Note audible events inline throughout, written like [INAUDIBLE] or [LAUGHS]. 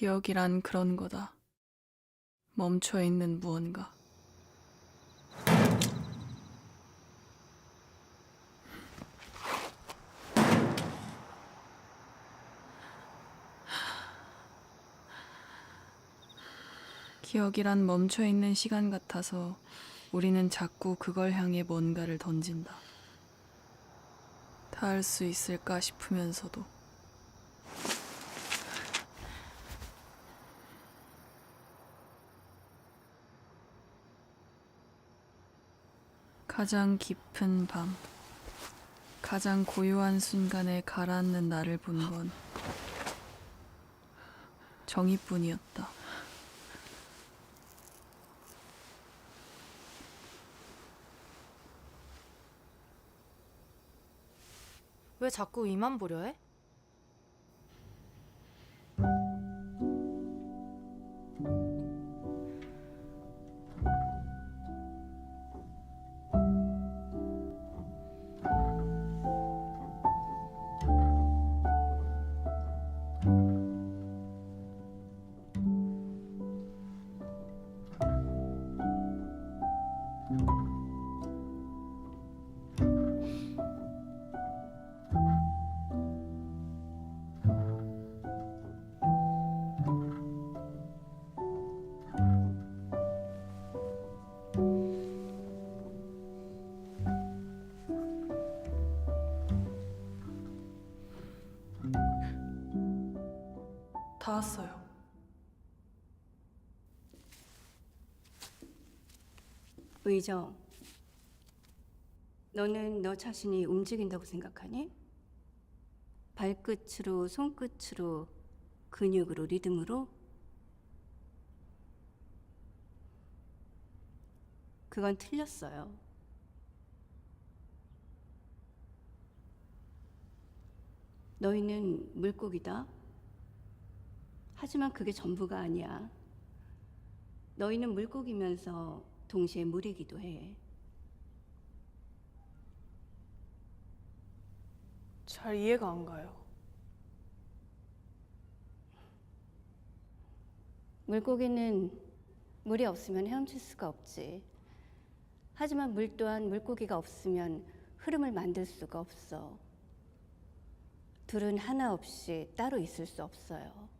기억이란 그런 거다. 멈춰 있는 무언가. 기억이란 멈춰 있는 시간 같아서 우리는 자꾸 그걸 향해 뭔가를 던진다. 닿을 수 있을까 싶으면서도 가장 깊은 밤, 가장 고요한 순간에 가라앉는 나를 본 건 정의뿐이었다. 왜 자꾸 이만 보려 해? 다 왔어요. 의정, 너는 너 자신이 움직인다고 생각하니? 발끝으로, 손끝으로, 근육으로, 리듬으로? 그건 틀렸어요. 너희는 물고기다. 하지만 그게 전부가 아니야. 너희는 물고기면서 동시에 물이기도 해. 잘 이해가 안 가요. 물고기는 물이 없으면 헤엄칠 수가 없지. 하지만 물 또한 물고기가 없으면 흐름을 만들 수가 없어. 둘은 하나 없이 따로 있을 수 없어요.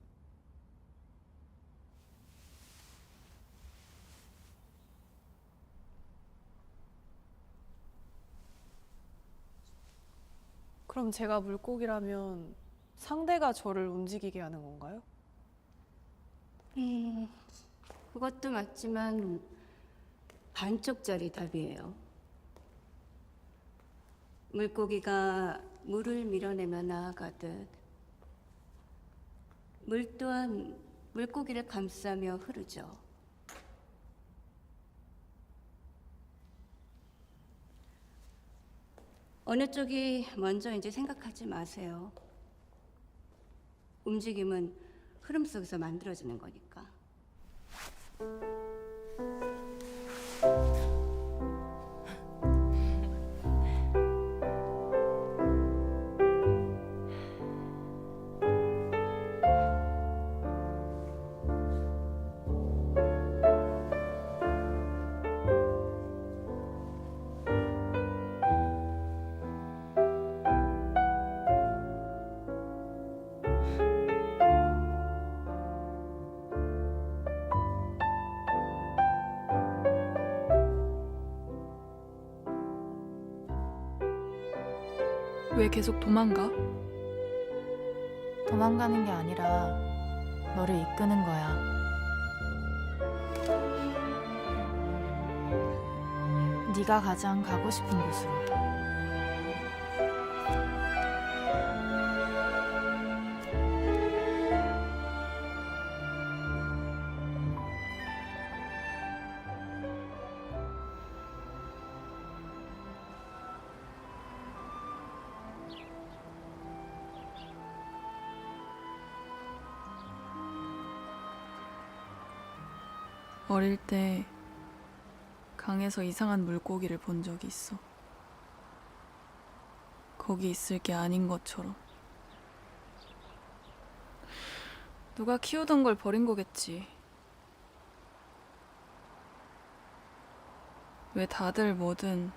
그럼 제가 물고기라면 상대가 저를 움직이게 하는 건가요? 음, 그것도 맞지만 반쪽짜리 답이에요. 물고기가 물을 밀어내며 나아가듯 물 또한 물고기를 감싸며 흐르죠. 어느 쪽이 먼저인지 생각하지 마세요. 움직임은 흐름 속에서 만들어지는 거니까. 왜 계속 도망가? 도망가는 게 아니라 너를 이끄는 거야. 네가 가장 가고 싶은 곳으로. 어릴 때 강에서 이상한 물고기를 본 적이 있어. 거기 있을 게 아닌 것처럼. 누가 키우던 걸 버린 거겠지. 왜 다들 뭐든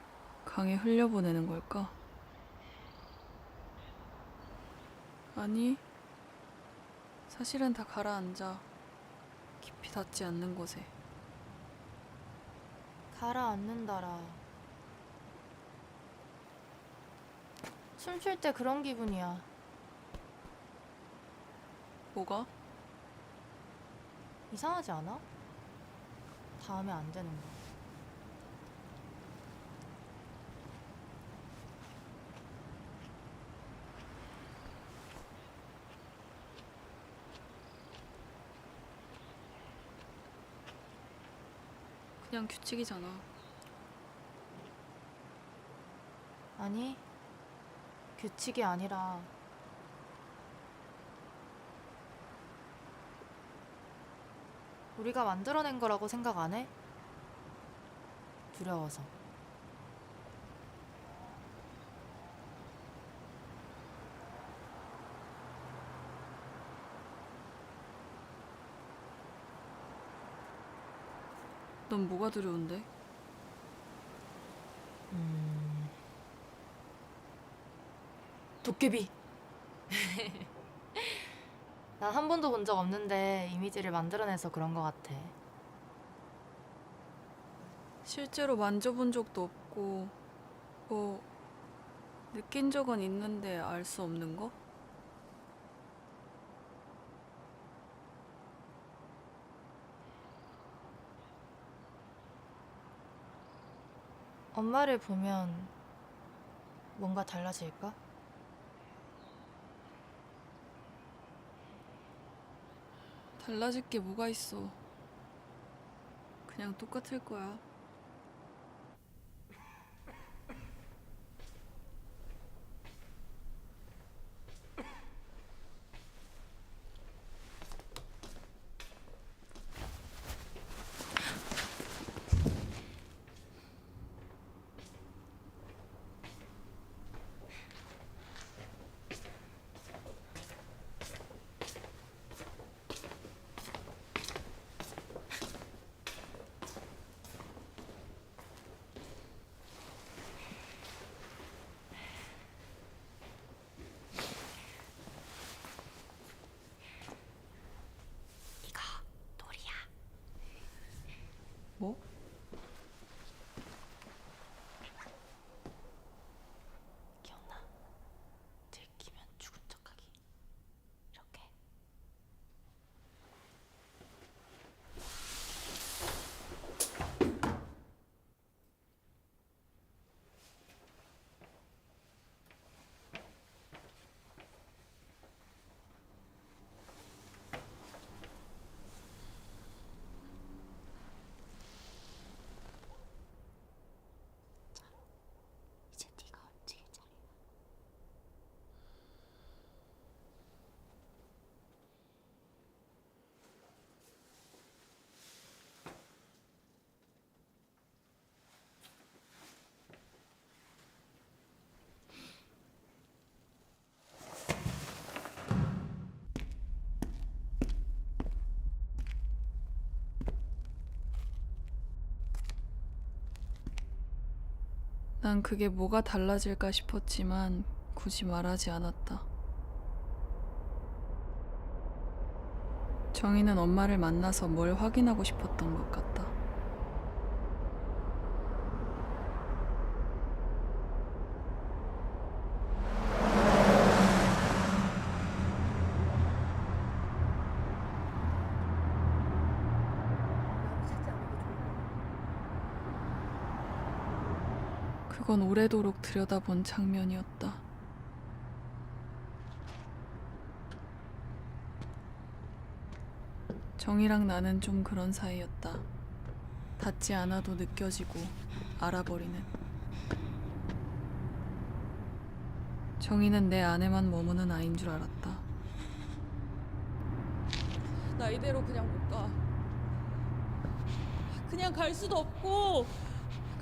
강에 흘려보내는 걸까? 아니, 사실은 다 가라앉아. 깊이 닿지 않는 곳에. 가라앉는다라. 숨쉴때 그런 기분이야. 뭐가? 이상하지 않아? 다음에 안 되는 거. 그냥 규칙이잖아. 아니, 규칙이 아니라 우리가 만들어낸 거라고 생각 안 해? 두려워서. 넌 뭐가 두려운데? 음... 도깨비. [LAUGHS] 난 한 번도 본 적 없는데 이미지를 만들어내서 그런 것 같아. 실제로 만져본 적도 없고, 뭐, 느낀 적은 있는데 알 수 없는 거? 엄마를 보면 뭔가 달라질까? 달라질 게 뭐가 있어. 그냥 똑같을 거야. 난 그게 뭐가 달라질까 싶었지만 굳이 말하지 않았다. 정희는 엄마를 만나서 뭘 확인하고 싶었던 것 같다. 그건 오래도록 들여다본 장면이었다. 정이랑 나는 좀 그런 사이였다. 닿지 않아도 느껴지고 알아버리는. 정이는 내 안에만 머무는 아인 줄 알았다. 나 이대로 그냥 못 가. 그냥 갈 수도 없고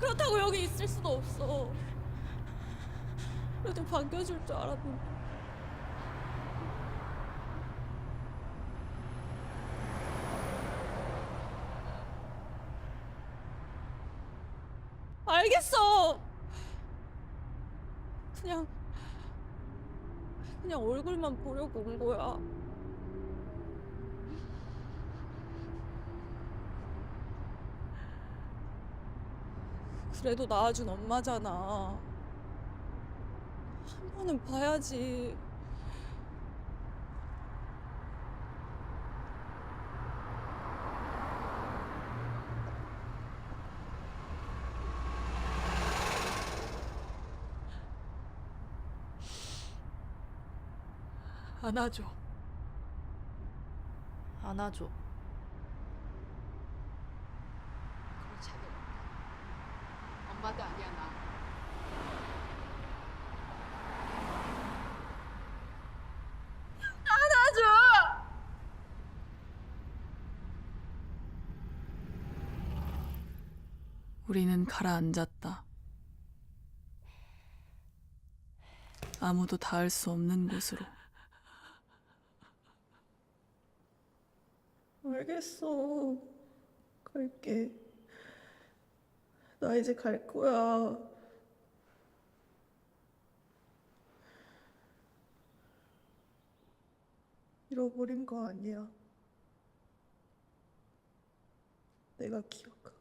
그렇다고 여기 있을 수도 없어. 그래도 반겨줄 줄 알았는데. 알겠어. 그냥 그냥 얼굴만 보려고 온 거야. 그래도 낳아준 엄마잖아. 한 번은 봐야지. 안아줘. 안아줘. 그렇지 않을까? 엄마도 아니야 나. 우리는 가라앉았다. 아무도 닿을 수 없는 곳으로. 알겠어. 갈게. 나 이제 갈 거야. 잃어버린 거 아니야. 내가 기억.